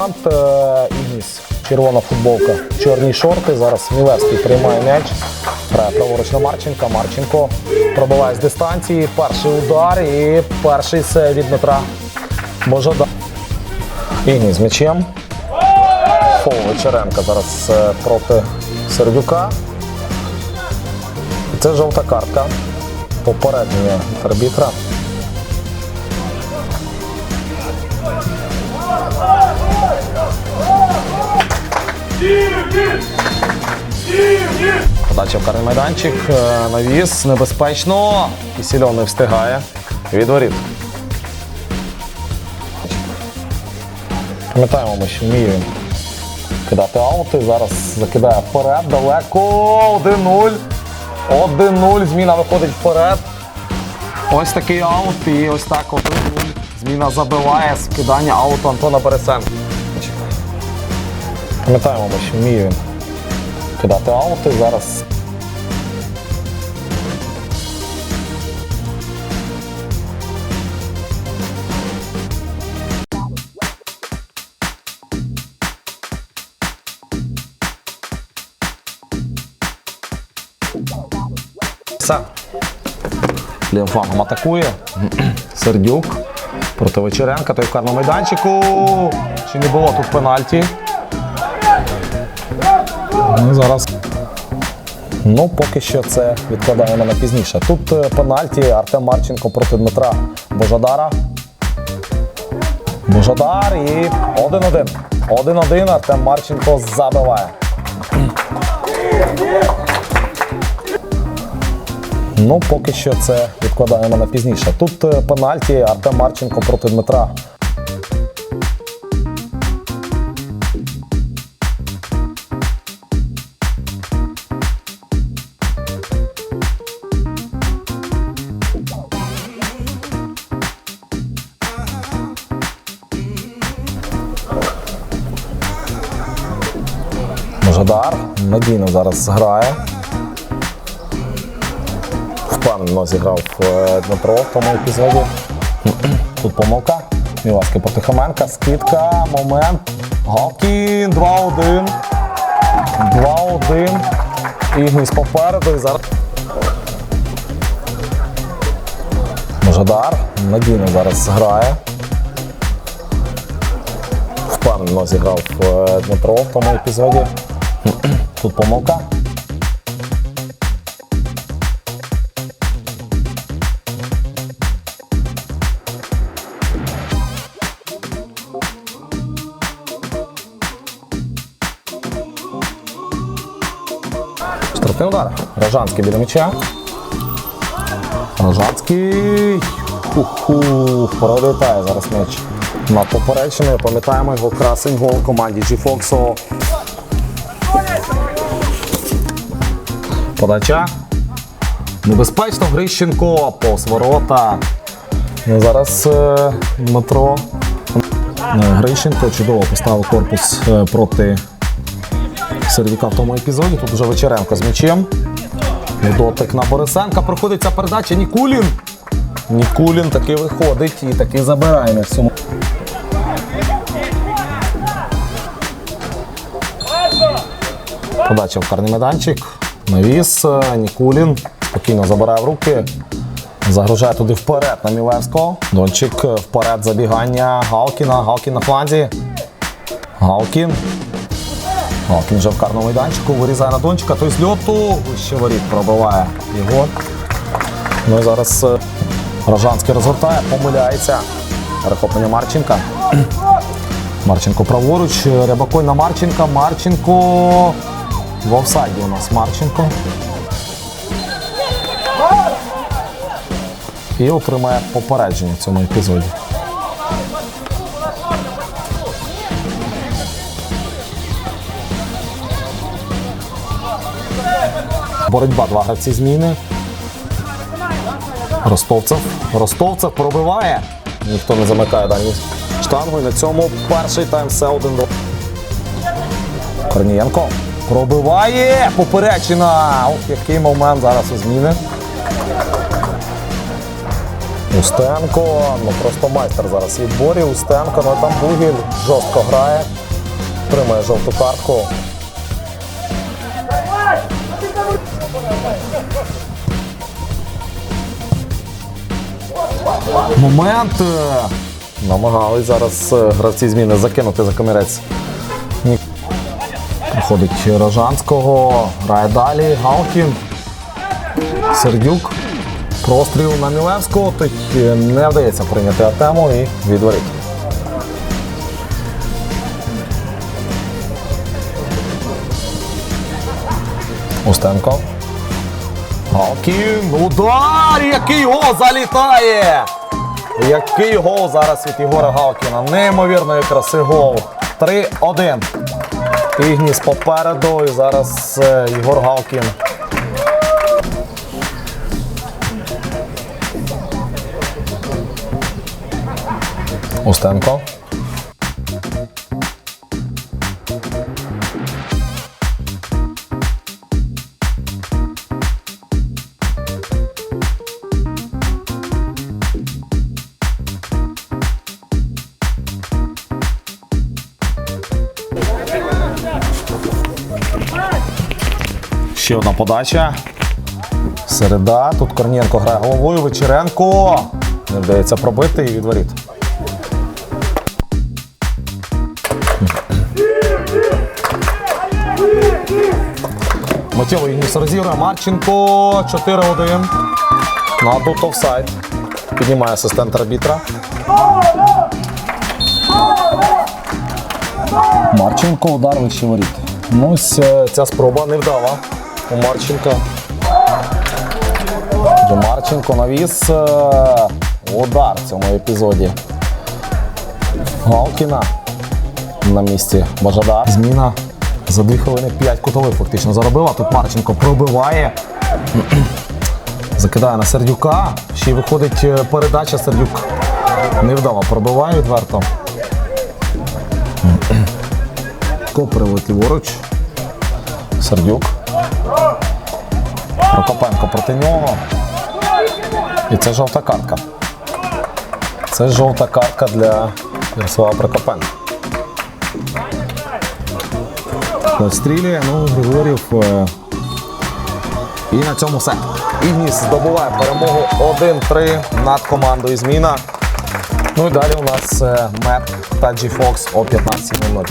Ант е, Ініс. Червона футболка, чорні шорти. Зараз Мілевський приймає м'яч. Праворуч на Марченка. Марченко пробиває з дистанції. Перший удар і перший це від Дмитра Божода. Ініс з м'ячем. Фол Вечеренка зараз е, проти Сердюка. Це жовта картка. Попередньої арбітра. Подача в карний майданчик. е, Навіс небезпечно. Кісільов не встигає. Від воріт. Пам'ятаємо, ми що вміє кидати аути. Зараз закидає вперед. Далеко. 1-0. 1-0. Зміна виходить вперед. Ось такий аут. І ось так 1-0. Зміна забиває скидання ауту Антона Бересенка. Пам'ятаємо, що вміє він кидати аути. Зараз Все. Лівим атакує. Сердюк проти Вечеренка. Той в карному майданчику. Чи не було тут пенальті? Ну, зараз. Ну, поки що це відкладаємо на пізніше. Тут е, пенальті Артем Марченко проти Дмитра Божадара. Божадар і 1-1. 1-1 Артем Марченко забиває. Ну, поки що це відкладаємо на пізніше. Тут е, пенальті Артем Марченко проти Дмитра. Можадар надійно зараз грає. Впевнено зіграв е, Дмитро в тому епізоді. Тут помилка. Міласки проти Хоменка. Скидка. Момент. Галкін. 2-1. 2-1. Ігніс попереду. Зараз. Можадар. Надійно зараз грає. Впевнено зіграв е, Дмитро в тому епізоді. Тут помилка. Штрафний удар. Рожанський біля м'яча. Рожанський. Ху-ху. Зараз м'яч. Над поперечиною. Пам'ятаємо його красень гол команді G-Fox. Подача. Небезпечно Грищенко. Повз ворота. Ну, Зараз е, Дмитро е, Грищенко чудово поставив корпус е, проти Сервіка в тому епізоді. Тут вже Вечеренко з м'ячем. Дотик на Борисенка. Проходить ця передача. Нікулін. Нікулін таки виходить і таки забирає на цьому. Подача в карний майданчик. Навіс. Нікулін. Спокійно забирає в руки. Загружає туди вперед на Мілевського. Дончик вперед забігання Галкіна. Галкін на фланзі. Галкін. Галкін вже в карному майданчику. Вирізає на Дончика. Той з льоту. Ще воріт пробиває його. Ну і зараз е, Рожанський розгортає, помиляється. Перехоплення Марченка. Марченко праворуч. Рябакой на Марченка. Марченко. В офсайді у нас Марченко. І отримає попередження в цьому епізоді. Боротьба, два гравці зміни. Ростовцев. Ростовцев пробиває. Ніхто не замикає дальню штангу. І на цьому перший тайм все 1 2 Корнієнко. Пробиває. Поперечина. Ох, який момент зараз у зміни. Устенко, ну просто майстер зараз відборі. Устенко, ну там Бугіль жорстко грає. Тримає жовту картку. Момент. Намагались зараз е, гравці зміни закинути за комірець. Проходить Рожанського, грає далі. Галкін. Сердюк. Простріл на Мілевського. Тут е, не вдається прийняти атему і відворіть. Устенко. Галкін. Удар! Який гол залітає! Який гол зараз від Єгора Галкіна. Неймовірної краси гол. 3-1. Ігніс попереду. І зараз е, Єгор Галкін. Устенко. Ще одна подача. Середа. Тут Корнієнко грає головою. Вечеренко. Не вдається пробити і відворіт. Матєво Ігніс розігрує. Марченко 4-1. Ну а тут офсайд. Піднімає асистент арбітра. Марченко удар вище воріт. Ну, е, ця спроба не вдала у Марченка. Марченко навіс е, удар в цьому епізоді. Галкіна на місці Бажада. Зміна за 2 хвилини 5 кутових фактично заробила. Тут Марченко пробиває. Закидає на Сердюка. Ще й виходить е, передача Сердюк. Невдало пробиває відверто. Копривод ліворуч. Сердюк. Прокопенко проти нього. І це жовта картка. Це жовта картка для Ярослава Прокопенка. Стрілює, ну, Григорів. е, І на цьому все. Ігніс здобуває перемогу 1-3 над командою зміна. Ну і далі у нас Меп та G-Fox о 15.00.